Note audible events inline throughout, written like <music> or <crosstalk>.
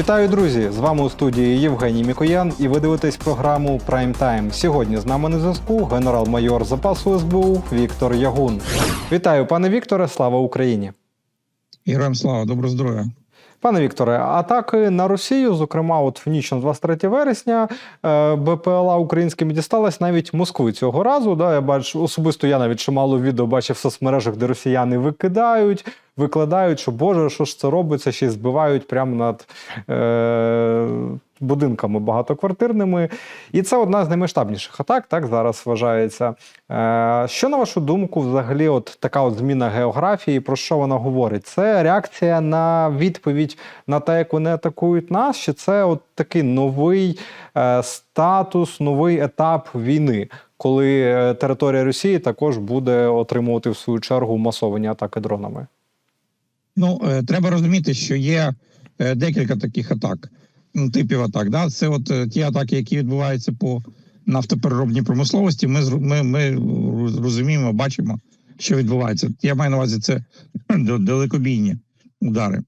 Вітаю, друзі! З вами у студії Євгеній Мікоян, і ви дивитесь програму Prime Time. Сьогодні з нами на зв'язку генерал-майор запасу СБУ Віктор Ягун. Вітаю, пане Вікторе! Слава Україні! Героям слава, доброго здоров'я. Пане Вікторе, атаки на Росію, зокрема, от в ніч на 23 вересня, е, БПЛА українськими дісталась навіть Москви цього разу. Да, я бачу особисто я навіть чимало відео бачив в соцмережах, де росіяни викидають, викладають, що Боже, що ж це робиться, ще й збивають прямо над е, будинками багатоквартирними. І це одна з наймасштабніших атак, так зараз вважається. Е, що на вашу думку, взагалі, от така от зміна географії, про що вона говорить? Це реакція на відповідь на те, як вони атакують нас, чи це от такий новий е, статус, новий етап війни, коли е, територія Росії також буде отримувати в свою чергу масовані атаки дронами? Ну, треба розуміти, що є декілька таких атак, типів атак. Да? Це от е, ті атаки, які відбуваються по нафтопереробній промисловості. Ми, ми, ми розуміємо, бачимо, що відбувається. Я маю на увазі це <clears throat> далекобійні удари,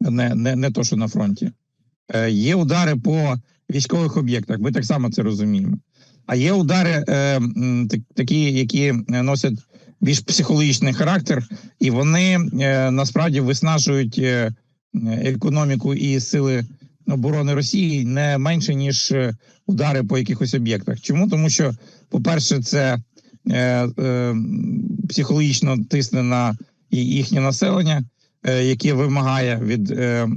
не, не, не то, що на фронті. Е, Є удари по військових об'єктах. Ми так само це розуміємо. А є удари е, такі, які носять більш психологічний характер, і вони е, насправді виснажують е, економіку і сили оборони Росії не менше ніж е, удари по якихось об'єктах. Чому? Тому що, по-перше, це е, е, психологічно тисне на їхнє населення, е, яке вимагає від е,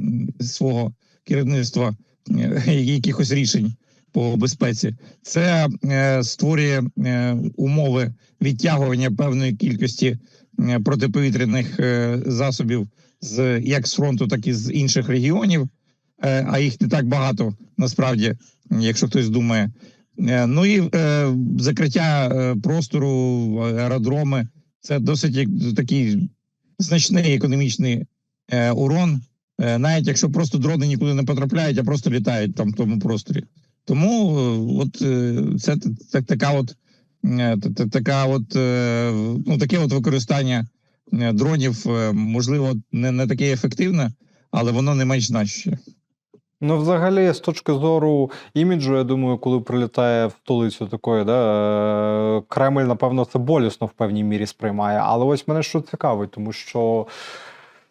свого керівництва е, <laughs> якихось рішень по безпеці. Це е, створює е, умови відтягування певної кількості е, протиповітряних е, засобів з як з фронту, так і з інших регіонів. Е, а їх не так багато насправді, якщо хтось думає. Е, ну і е, закриття простору, аеродроми це досить такий значний економічний урон, навіть якщо просто дрони нікуди не потрапляють, а просто літають там в тому просторі. Тому от це т- т- така от така от ну таке от використання дронів, можливо, не, не таке ефективне, але воно не менш значуще. Ну, взагалі, з точки зору іміджу, я думаю, коли прилітає в столицю такої, да, е, Кремль, напевно, це болісно в певній мірі сприймає. Але ось мене що цікавить, тому що.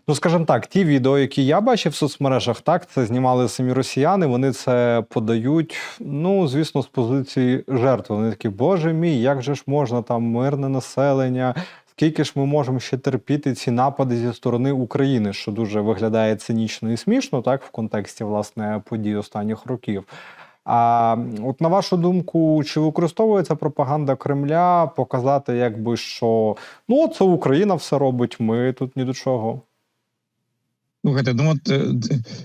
Ну, скажімо так, ті відео, які я бачив в соцмережах, так, це знімали самі росіяни, вони це подають, ну, звісно, з позиції жертви. Вони такі, боже мій, як же ж можна там мирне населення, скільки ж ми можемо ще терпіти ці напади зі сторони України, що дуже виглядає цинічно і смішно, так, в контексті власне подій останніх років. А от на вашу думку, чи використовується пропаганда Кремля показати, якби що ну це Україна все робить, ми тут ні до чого. Слухайте, ну от е,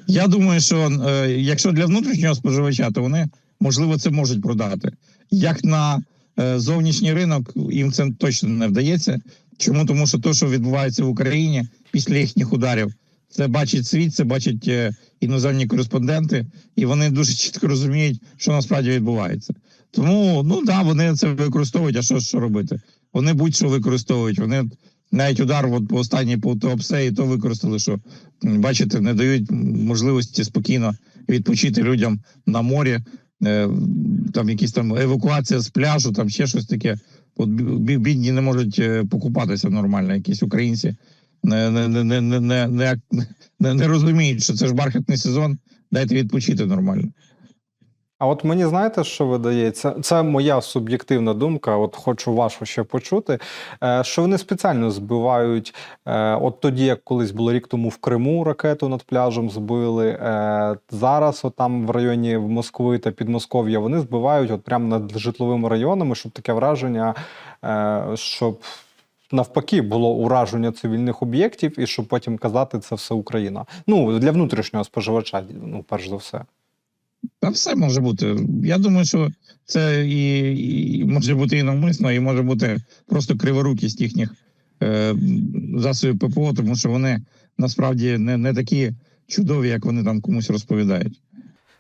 я думаю, що е, якщо для внутрішнього споживача, то вони можливо це можуть продати. Як на зовнішній ринок, їм це точно не вдається. Чому? Тому що те, що відбувається в Україні після їхніх ударів, це бачить світ, це бачать е, іноземні кореспонденти, і вони дуже чітко розуміють, що насправді відбувається. Тому ну да, вони це використовують. А що, що робити? Вони будь-що використовують. Вони навіть удар, от по останній по ТОПСЕ, і то використали, що бачите, не дають можливості спокійно відпочити людям на морі. Е, там якісь там евакуація з пляжу, там ще щось таке. От бідні не можуть е, покупатися нормально, якісь українці не не, не, не, не, не, не розуміють, що це ж бархатний сезон. Дайте відпочити нормально. А от мені знаєте, що видається? Це моя суб'єктивна думка. От хочу вашу ще почути. е, Що вони спеціально збивають, е, от тоді, як колись було рік тому в Криму ракету над пляжем збили. е, Зараз, от там в районі Москви та Підмосков'я, вони збивають от прямо над житловими районами, щоб таке враження, щоб. Навпаки, було ураження цивільних об'єктів, і щоб потім казати, це все Україна. Ну для внутрішнього споживача, ну перш за все. Та все може бути. Я думаю, що це і, і може бути і навмисно, і може бути просто криворукість їхніх е, засобів ППО, тому що вони насправді не, не такі чудові, як вони там комусь розповідають.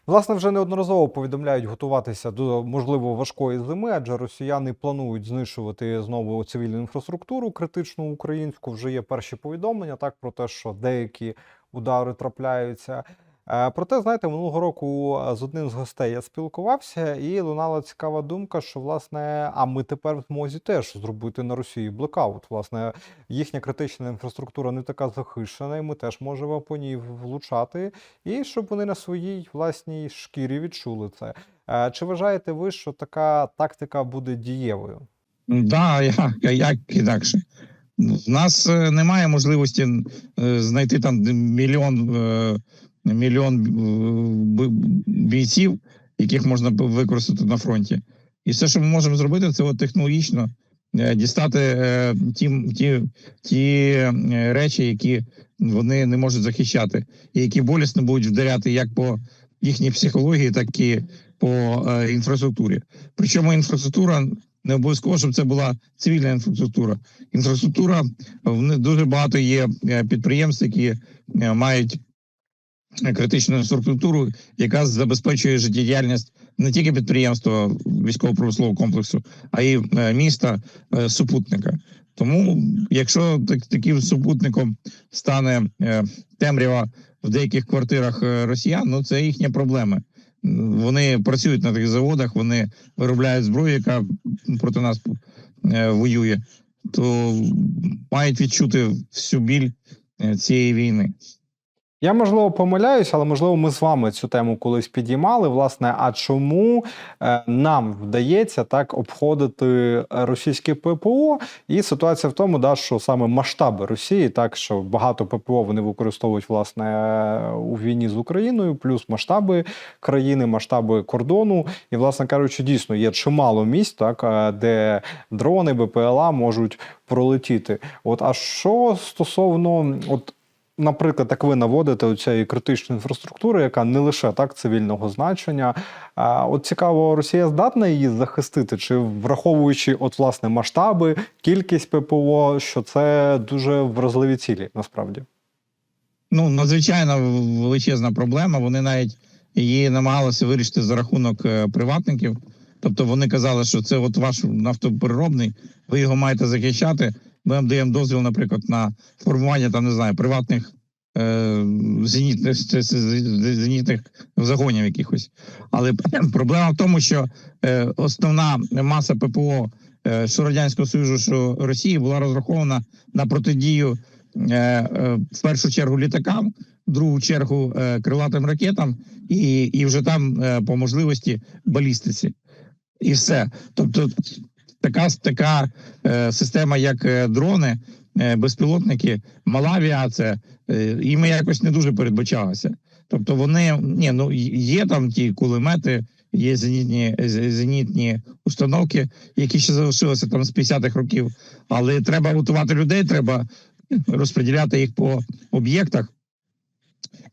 Власне, вже неодноразово повідомляють готуватися до можливо важкої зими, адже росіяни планують знищувати знову цивільну інфраструктуру критичну українську. Вже є перші повідомлення так про те, що деякі удари трапляються. Е, Проте, знаєте, минулого року е, з одним з гостей я спілкувався, і лунала цікава думка, що власне, а ми тепер в змозі теж зробити на Росії блекаут. Власне, їхня критична інфраструктура не така захищена, і ми теж можемо по ній влучати, і щоб вони на своїй власній шкірі відчули це. Е, Чи вважаєте ви, що така тактика буде дієвою? Да, як, як інакше. В нас немає можливості знайти там мільйон, мільйон е, бійців, яких можна використати на фронті. І все, що ми можемо зробити, це от технологічно е, дістати е, ті, ті, ті речі, які вони не можуть захищати, і які болісно будуть вдаряти як по їхній психології, так і по інфраструктурі. Причому інфраструктура не обов'язково, щоб це була цивільна інфраструктура. Інфраструктура в них дуже багато є підприємств, які мають критичну інфраструктуру, яка забезпечує життєдіяльність не тільки підприємства військово-промислового комплексу, а й е, міста е, супутника. Тому, якщо так, таким супутником стане е, темрява в деяких квартирах росіян, ну це їхня проблема. Вони працюють на тих заводах, вони виробляють зброю, яка проти нас воює, то мають відчути всю біль цієї війни. Я можливо помиляюсь, але можливо ми з вами цю тему колись підіймали. Власне, а чому е, нам вдається так обходити російське ППО? І ситуація в тому, да, що саме масштаби Росії, так що багато ППО вони використовують власне у війні з Україною, плюс масштаби країни, масштаби кордону. І, власне кажучи, дійсно є чимало місць, так е, де дрони БПЛА можуть пролетіти. От а що стосовно от наприклад, як ви наводите цієї критичної інфраструктури, яка не лише так цивільного значення. От цікаво, Росія здатна її захистити, чи враховуючи от власне масштаби, кількість ППО, що це дуже вразливі цілі насправді. Ну, надзвичайно величезна проблема. Вони навіть її намагалися вирішити за рахунок е, приватників. Тобто вони казали, що це от ваш нафтопереробний, ви його маєте захищати. Ми даємо дозвіл, наприклад, на формування там не знаю приватних е, зенітних, це зенітних загонів якихось. Але проблема в тому, що е, основна маса ППО е, що радянського союзу, що Росії була розрахована на протидію е, е, в першу чергу літакам, другу чергу е, крилатим ракетам, і, і вже там е, по можливості балістиці. І все. Тобто, така така е, система, як е, дрони, е, безпілотники, мала авіація, е, іми якось не дуже передбачалася. Тобто, вони ні, ну є там ті кулемети, є зенітні зенітні установки, які ще залишилися там з 50-х років. Але треба готувати людей, треба розподіляти їх по об'єктах.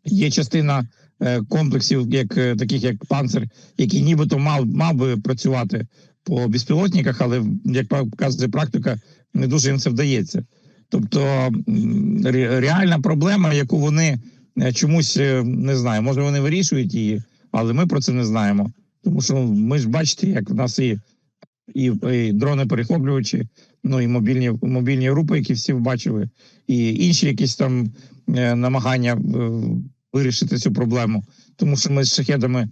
Є частина е, комплексів, як е, таких як панцир, який нібито мав, мав би працювати по безпілотниках, але як показує практика, не дуже їм це вдається. Тобто реальна проблема, яку вони е, чомусь е, не знаю, може вони вирішують її, але ми про це не знаємо. Тому що ми ж бачите, як в нас і, і, і дрони перехоплювачі, ну і мобільні мобільні групи, які всі бачили, і інші якісь там е, намагання вирішити цю проблему. Тому що ми з шахедами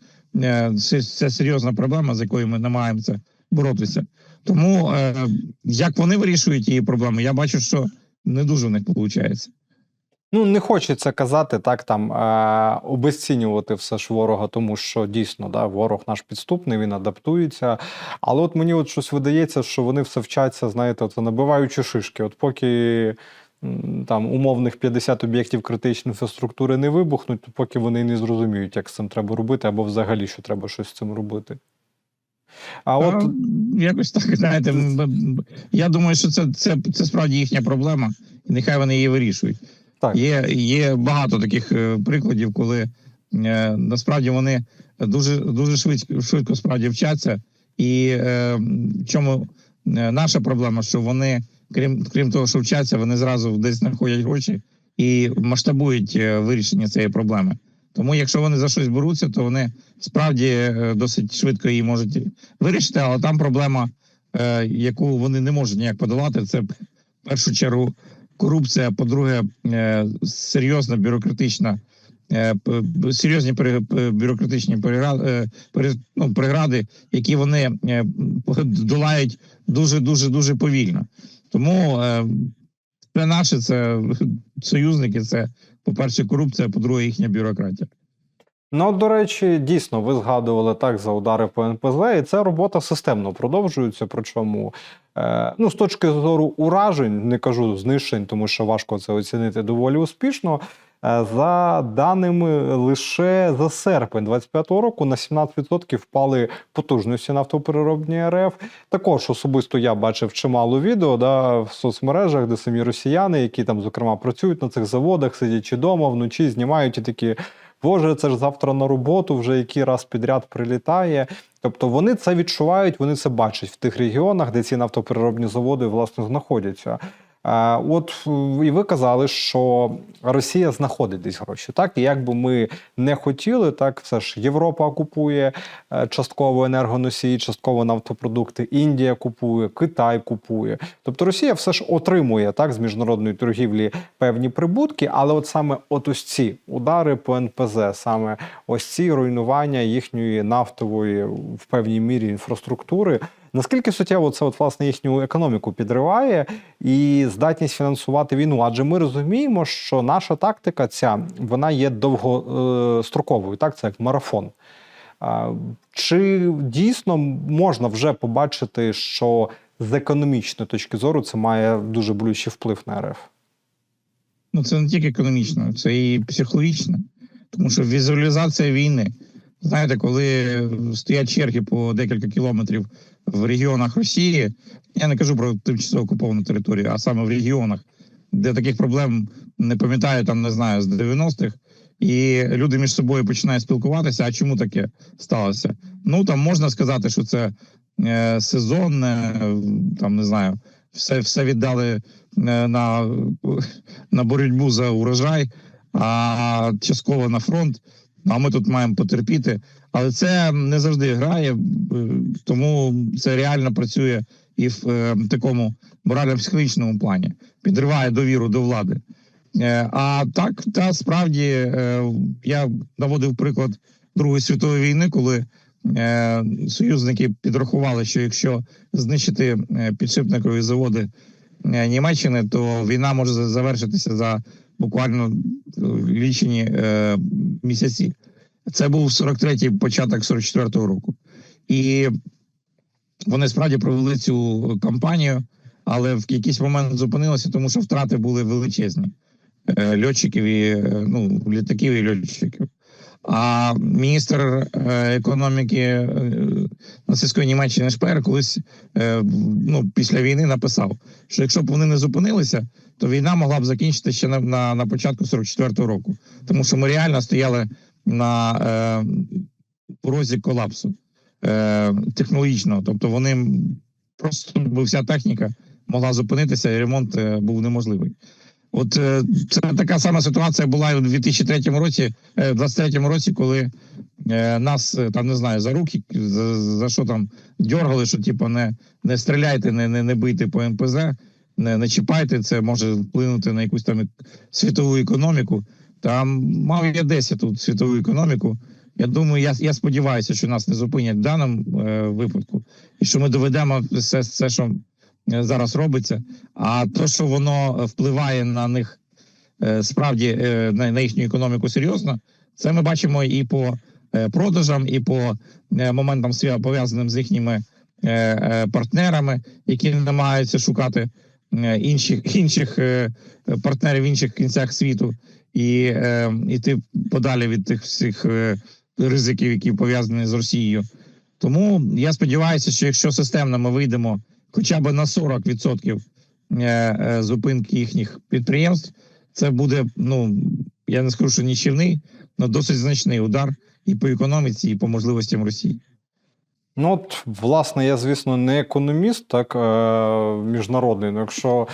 це, це серйозна проблема, з якою ми намагаємося боротися. Тому е, як вони вирішують її проблеми, я бачу, що не дуже в них виходить. Ну, не хочеться казати так, там е, обезцінювати все ж ворога, тому що дійсно да, ворог наш підступний, він адаптується. Але от мені от щось видається, що вони все вчаться, знаєте, от набиваючи шишки. От поки там умовних 50 об'єктів критичної інфраструктури не вибухнуть, то поки вони не зрозуміють, як з цим треба робити, або взагалі що треба щось з цим робити. А от А, якось так, знаєте, я думаю, що це, це, це справді їхня проблема, і нехай вони її вирішують. так. Є, є багато таких е, прикладів, коли е, насправді вони дуже дуже швидко, швидко справді вчаться. І е, чому е, наша проблема, що вони, крім крім того, що вчаться, вони зразу десь знаходять гроші і масштабують е, вирішення цієї проблеми. Тому, якщо вони за щось беруться, то вони справді е, досить швидко її можуть вирішити. Але там проблема, е, яку вони не можуть ніяк подолати, це в першу чергу корупція. По-друге, е, серйозна бюрократична серйозні бюрократичні ну, прегради, які вони долають дуже дуже дуже повільно. Тому це наше, це союзники, це, по-перше, корупція, по-друге, їхня бюрократія. Ну, до речі, дійсно, ви згадували так за удари по НПЗ, і ця робота системно продовжується. Причому, е, ну, з точки зору уражень, не кажу знищень, тому що важко це оцінити доволі успішно. Е, За даними лише за серпень 25-го року на 17% впали потужності нафтопереробні РФ. Також особисто я бачив чимало відео да, в соцмережах, де самі росіяни, які там, зокрема, працюють на цих заводах, сидячи вдома, вночі знімають і такі. Боже, це ж завтра на роботу, вже який раз підряд прилітає. Тобто вони це відчувають, вони це бачать в тих регіонах, де ці нафтопереробні заводи власне знаходяться. От е, і ви казали, що Росія знаходить десь гроші. Так, і як би ми не хотіли, так все ж Європа купує е, частково енергоносії, частково нафтопродукти, Індія купує, Китай купує. Тобто Росія все ж отримує так з міжнародної торгівлі певні прибутки, але от саме от ось ці удари по НПЗ, саме ось ці руйнування їхньої нафтової в певній мірі інфраструктури. Наскільки суттєво це от власне їхню економіку підриває і здатність фінансувати війну? Адже ми розуміємо, що наша тактика ця вона є довгостроковою, так це як марафон. Чи дійсно можна вже побачити, що з економічної точки зору це має дуже болючий вплив на РФ? Ну, це не тільки економічно, це і психологічно. Тому що візуалізація війни. Знаєте, коли стоять черги по декілька кілометрів в регіонах Росії, я не кажу про тимчасово окуповану територію, а саме в регіонах, де таких проблем не пам'ятаю, там не знаю, з 90-х, і люди між собою починають спілкуватися. А чому таке сталося? Ну там можна сказати, що це е, сезонне, там не знаю, все, все віддали е, на, на боротьбу за урожай, а частково на фронт. А ми тут маємо потерпіти. Але це не завжди грає, е, тому це реально працює і в е, такому морально-психологічному плані, підриває довіру до влади. Е, а так, та справді е, я наводив приклад Другої світової війни, коли е, союзники підрахували, що якщо знищити е, підшипникові заводи е, Німеччини, то війна може завершитися за буквально е, лічені е, місяці. Це був 43-й початок 44-го року. І вони справді провели цю кампанію, але в якийсь момент зупинилися, тому що втрати були величезні е, льотчиків і е, ну, літаків і льотчиків. А міністр е, економіки е, нацистської Німеччини Шпеер колись е, ну, після війни написав, що якщо б вони не зупинилися, то війна могла б закінчитися ще на, на, на початку 44-го року, тому що ми реально стояли на е, порозі колапсу е, технологічного. Тобто вони просто вся техніка могла зупинитися, і ремонт був неможливий. От е, це така сама ситуація була і у 2003 році, е, 23 році, коли е, нас там не знаю за руки, за, за що там дьоргали, що типу не, не стріляйте, не, не, не бийте по НПЗ, не, не чіпайте, це може вплинути на якусь там світову економіку. Там мав я 10 тут світову економіку. Я думаю, я, я сподіваюся, що нас не зупинять в даному е, випадку, і що ми доведемо все, все, що зараз робиться. А то, що воно впливає на них е, справді е, на, їхню економіку серйозно, це ми бачимо і по е, продажам, і по е, моментам пов'язаним з їхніми е, е, партнерами, які намагаються шукати е, інших <laughs> інших е, партнерів в інших кінцях світу і е, іти подалі від тих всіх е, ризиків, які пов'язані з Росією. Тому я сподіваюся, що якщо системно ми вийдемо хоча б на 40% е, е, зупинки їхніх підприємств, це буде, ну я не скажу, що нічівний, але досить значний удар і по економіці, і по можливостям Росії. Ну, от, власне, я, звісно, не економіст, так, е, міжнародний. Ну, якщо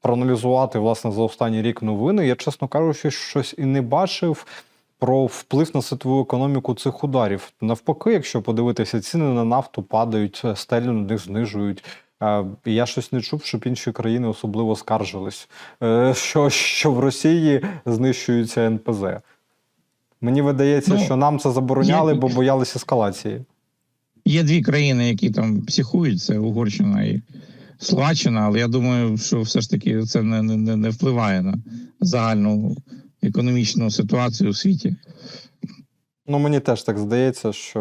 проаналізувати власне за останній рік новини, я, чесно кажучи, щось і не бачив про вплив на світову економіку цих ударів. Навпаки, якщо подивитися, ціни на нафту падають, стелю на них знижують. Е, Я щось не чув, щоб інші країни особливо скаржились, е, що, що в Росії знищуються НПЗ. Мені видається, Ну, що нам це забороняли, є- бо боялися ескалації. Є дві країни, які там психують: це Угорщина і Словаччина, але я думаю, що все ж таки це не, не, не впливає на загальну економічну ситуацію у світі. Ну, мені теж так здається, що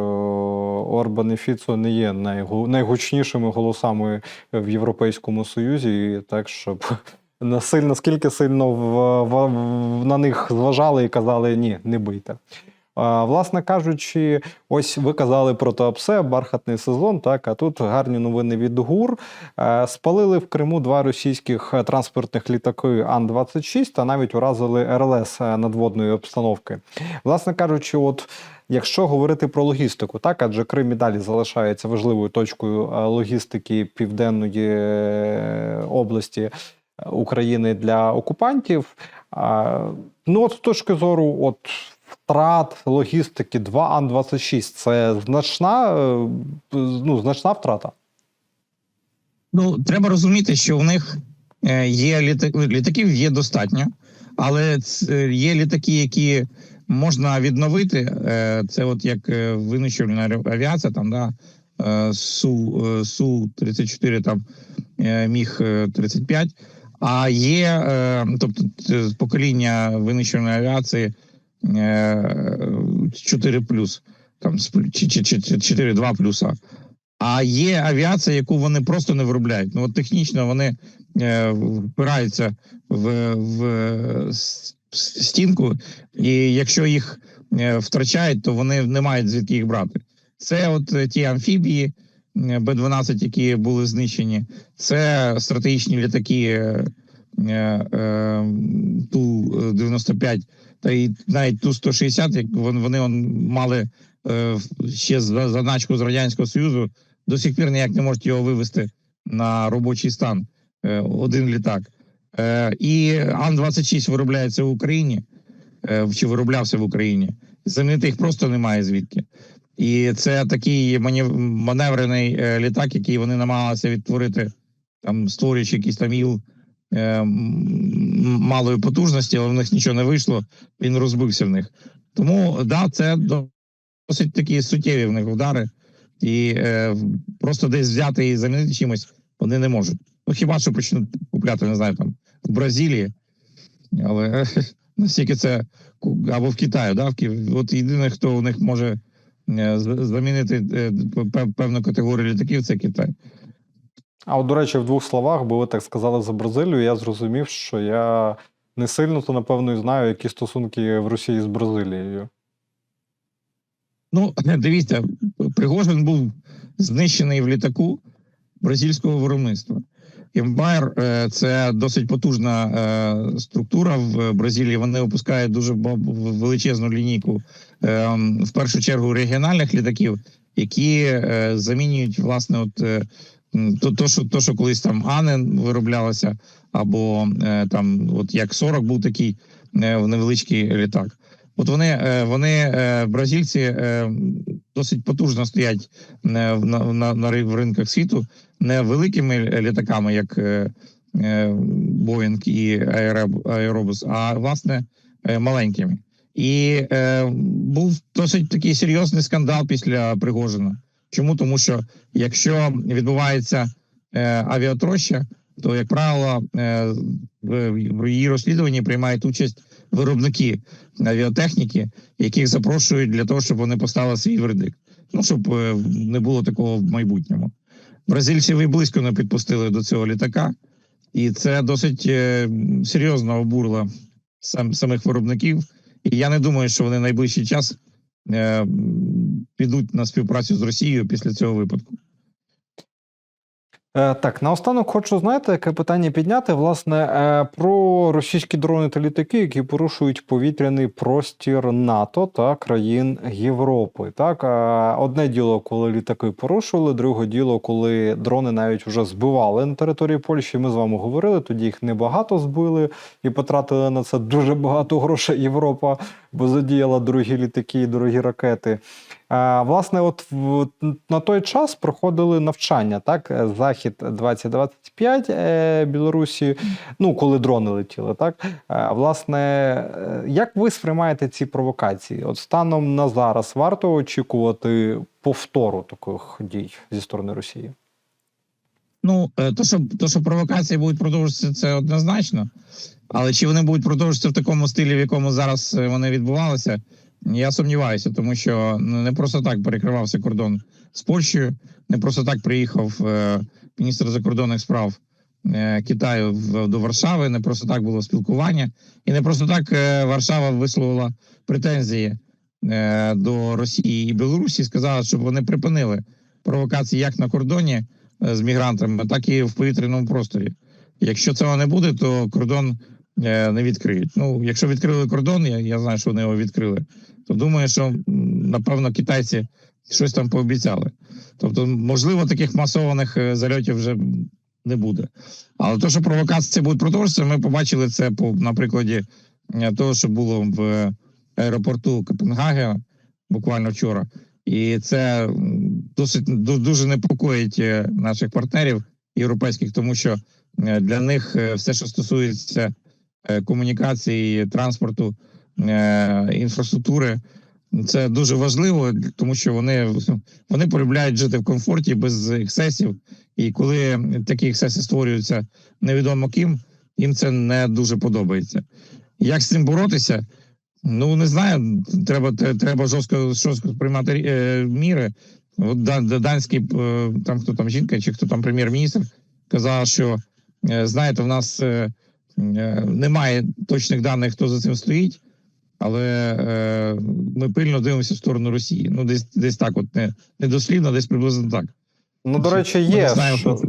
Орбан і Фіцо не є найгу- найгучнішими голосами в Європейському Союзі, і так щоб <laughs> насильно, наскільки сильно в, в, на них зважали і казали ні, не бийте. Власне кажучи, ось ви казали про Туапсе, бархатний сезон. Так, а тут гарні новини від ГУР. Е, Спалили в Криму два російських транспортних літаки Ан-26 та навіть уразили РЛС е, надводної обстановки. Власне кажучи, от якщо говорити про логістику, так адже Крим і далі залишається важливою точкою е, логістики південної області України для окупантів. Ну, от з точки зору, от. Втрат логістики 2 Ан-26 це значна, е, ну, значна втрата. Ну, треба розуміти, що в них е, є літа... літаків є достатньо, але є літаки, які можна відновити. Е, Це от як е, винищувальна авіація, там да е, су су 34 там е, міг 35 А є, е, тобто покоління винищувальної авіації е, 4 там чи, чи, чи, чи 4-2 плюса. А є авіація, яку вони просто не виробляють. Ну от технічно вони е, впираються в, в стінку, і якщо їх е, втрачають, то вони не мають звідки їх брати. Це от е, ті амфібії е, Б-12, які були знищені, це стратегічні літаки е, е, е, Ту-95 та й навіть Ту-160, як вони, вони он, мали е, ще за- заначку з Радянського Союзу, до сих пір ніяк не можуть його вивести на робочий стан. Е, один літак. Е, і Ан-26 виробляється в Україні, е, чи вироблявся в Україні. Замінити їх просто немає звідки. І це такий маневрений е, літак, який вони намагалися відтворити, там створюючи якийсь там іл малої потужності, але в них нічого не вийшло. Він розбився в них. Тому да, це досить такі суттєві в них удари, і е, просто десь взяти і замінити чимось вони не можуть. Ну хіба що почнуть купляти, не знаю, там в Бразилії, але <laughs> настільки це або в Китаї, да, от єдине, хто у них може е, замінити е, певну категорію літаків, це Китай. А от, до речі, в двох словах, бо ви так сказали за Бразилію, я зрозумів, що я не сильно то, напевно, і знаю, які стосунки в Росії з Бразилією. Ну, <clears throat> дивіться, Пригожин був знищений в літаку бразильського виробництва. Ембайр це досить потужна е, структура в Бразилії. Вони випускають дуже величезну лінійку, е, в першу чергу регіональних літаків, які е, замінюють власне, от то, то, що то, що колись там Анен вироблялося, або е, там, от як 40 був такий е, невеличкий літак. От вони, е, вони бразильці досить потужно стоять на, на, на в ринках світу, не великими літаками, як Boeing і Aerobus, а власне маленькими. І був досить такий серйозний скандал після Пригожина. Чому? Тому що якщо відбувається е, авіатроща, то, як правило, е, в, її розслідуванні приймають участь виробники авіатехніки, яких запрошують для того, щоб вони поставили свій вердикт. Ну щоб е, не було такого в майбутньому. Бразильців і близько не підпустили до цього літака, і це досить е, серйозно обурило сам, самих виробників. І я не думаю, що вони найближчий час підуть на співпрацю з Росією після цього випадку. Е, так, наостанок хочу знаєте, яке питання підняти власне е, про російські дрони та літаки, які порушують повітряний простір НАТО та країн Європи. Так, е, одне діло, коли літаки порушували, друге діло, коли дрони навіть вже збивали на території Польщі. Ми з вами говорили. Тоді їх небагато збили і потратили на це дуже багато грошей. Європа, бо задіяла дорогі літаки і дорогі ракети. Власне, от на той час проходили навчання, так? Захід 2025 е, Білорусі, ну, коли дрони летіли, так? Власне, е, як ви сприймаєте ці провокації? От станом на зараз варто очікувати повтору таких дій зі сторони Росії? Ну, е, то, що, то, що провокації будуть продовжуватися, це однозначно. Але чи вони будуть продовжуватися в такому стилі, в якому зараз вони відбувалися, я сумніваюся, тому що ну, не просто так перекривався кордон з Польщею, не просто так приїхав е, міністр закордонних справ е, Китаю в, до Варшави, не просто так було спілкування, і не просто так е, Варшава висловила претензії до Росії і Білорусі, сказала, щоб вони припинили провокації як на кордоні з мігрантами, так і в повітряному просторі. Якщо цього не буде, то кордон не відкриють. Ну, якщо відкрили кордон, я, я знаю, що вони його відкрили, то думаю, що напевно китайці щось там пообіцяли. Тобто, можливо, таких масованих е, зальотів вже не буде. Але то, що провокації будуть продовжуватися, ми побачили це по на прикладі е, того, що було в аеропорту Копенгагена буквально вчора. І це досить дуже непокоїть е, наших партнерів європейських, тому що е, для них е, все, що стосується е, комунікації, транспорту, е, інфраструктури, це дуже важливо, тому що вони, вони полюбляють жити в комфорті без ексцесів. І коли такі ексцеси створюються невідомо ким, їм це не дуже подобається. Як з цим боротися? Ну не знаю. Треба треба жорстко жорстко приймати е, міри. От дан- дан- данський е, там хто там жінка, чи хто там прем'єр-міністр казав, що е, знаєте, в нас е, е, немає точних даних, хто за цим стоїть, але е, ми пильно дивимося в сторону Росії. Ну, десь десь так, от не, не дослідно, десь приблизно так. Ну, до речі, Ми є, знаємо, що.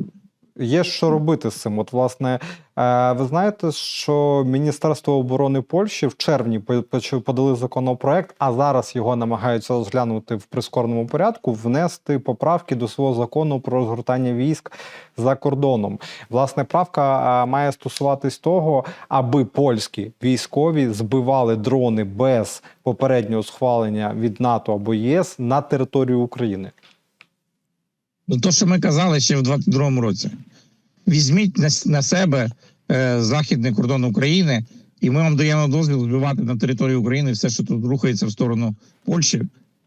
Є що робити з цим. От, власне, е, ви знаєте, що Міністерство оборони Польщі в червні по- подали законопроект, а зараз його намагаються розглянути в прискореному порядку, внести поправки до свого закону про розгортання військ за кордоном. Власне, правка е, має стосуватись того, аби польські військові збивали дрони без попереднього схвалення від НАТО або ЄС на територію України. Ну, то, що ми казали ще в 22-му році. Візьміть на, на себе е, західний кордон України, і ми вам даємо дозвіл збивати на території України все, що тут рухається в сторону Польщі,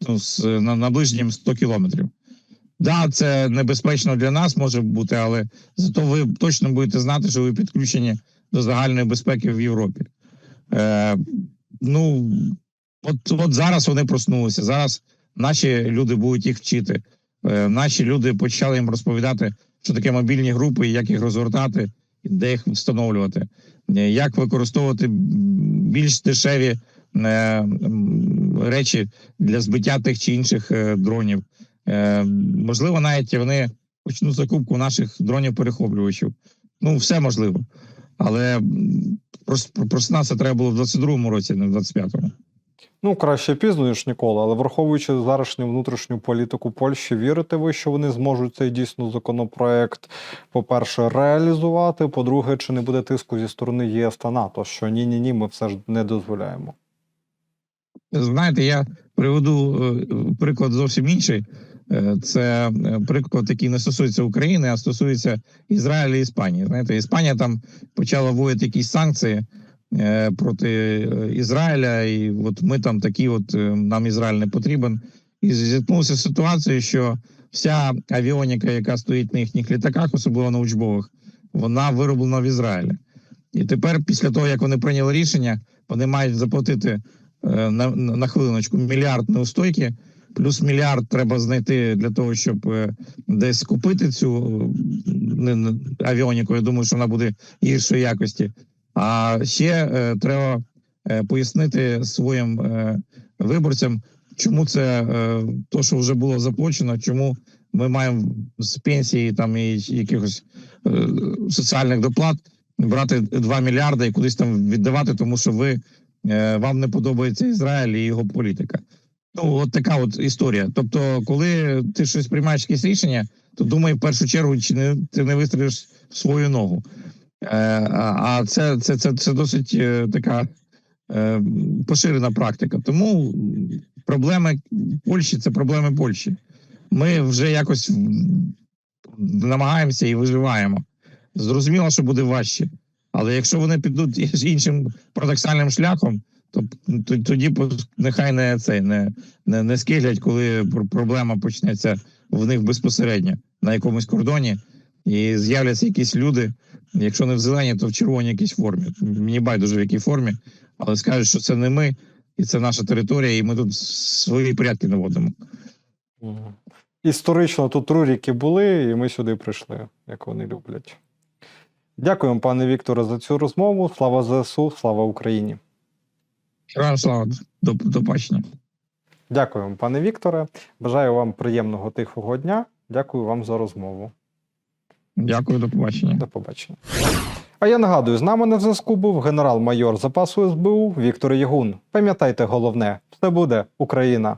ну, з, на, на ближнім 100 кілометрів. Да, це небезпечно для нас може бути, але зато ви точно будете знати, що ви підключені до загальної безпеки в Європі. Е, ну, от, от зараз вони проснулися. Зараз наші люди будуть їх вчити. Е, наші люди почали їм розповідати, що таке мобільні групи, як їх розгортати, де їх встановлювати, е, як використовувати більш дешеві е, речі для збиття тих чи інших дронів. Можливо, навіть вони почнуть закупку наших дронів-перехоплювачів. Ну, все можливо. Але м, прос- проснатися треба було в 22-му році, не в 25-му. Ну, краще пізно, ніж ніколи, але враховуючи зарашню внутрішню політику Польщі, вірите ви, що вони зможуть цей дійсно законопроект, по-перше, реалізувати. По-друге, чи не буде тиску зі сторони ЄС та НАТО, що ні, ні, ні, ми все ж не дозволяємо. Знаєте, я приведу е, приклад зовсім інший. Е, Це е, приклад, який не стосується України, а стосується Ізраїля і Іспанії. Знаєте, Іспанія там почала вводити якісь санкції проти е, Ізраїля, і от ми там такі, от е, нам Ізраїль не потрібен. І зіткнувся ситуацією, що вся авіоніка, яка стоїть на їхніх літаках, особливо на учбових, вона вироблена в Ізраїлі. І тепер, після того як вони прийняли рішення, вони мають заплатити е, на, на хвилиночку мільярд неустойки, плюс мільярд треба знайти для того, щоб е, десь купити цю е, авіоніку. Я думаю, що вона буде гіршої якості. А ще е, треба е, пояснити своїм е, виборцям, чому це е, то, що вже було заплачено, чому ми маємо з пенсії там і якихось е, соціальних доплат брати 2 мільярди і кудись там віддавати, тому що ви е, вам не подобається Ізраїль і його політика. Ну, от така от історія. Тобто, коли ти щось приймаєш якесь рішення, то думай в першу чергу, чи не ти не вистрілиш свою ногу. Е, а це, це, це, це досить е, така е, поширена практика. Тому проблеми Польщі це проблеми Польщі. Ми вже якось намагаємося і виживаємо. Зрозуміло, що буде важче. Але якщо вони підуть <laughs> іншим парадоксальним шляхом, то, то тоді нехай не це не, не, не скиглять, коли проблема почнеться в них безпосередньо на якомусь кордоні, і з'являться якісь люди. Якщо не в зеленій, то в червоній якійсь формі. Мені байдуже в якій формі, але скажуть, що це не ми, і це наша територія, і ми тут свої порядки наводимо. Історично тут руріки були, і ми сюди прийшли, як вони люблять. Дякуємо, пане Вікторе, за цю розмову. Слава ЗСУ, слава Україні. Слава до, до бачення. Дякуємо, пане Вікторе. Бажаю вам приємного тихого дня. Дякую вам за розмову. Дякую, до побачення. До побачення. А я нагадую, з нами на зв'язку був генерал-майор запасу СБУ Віктор Ягун. Пам'ятайте головне, все буде Україна.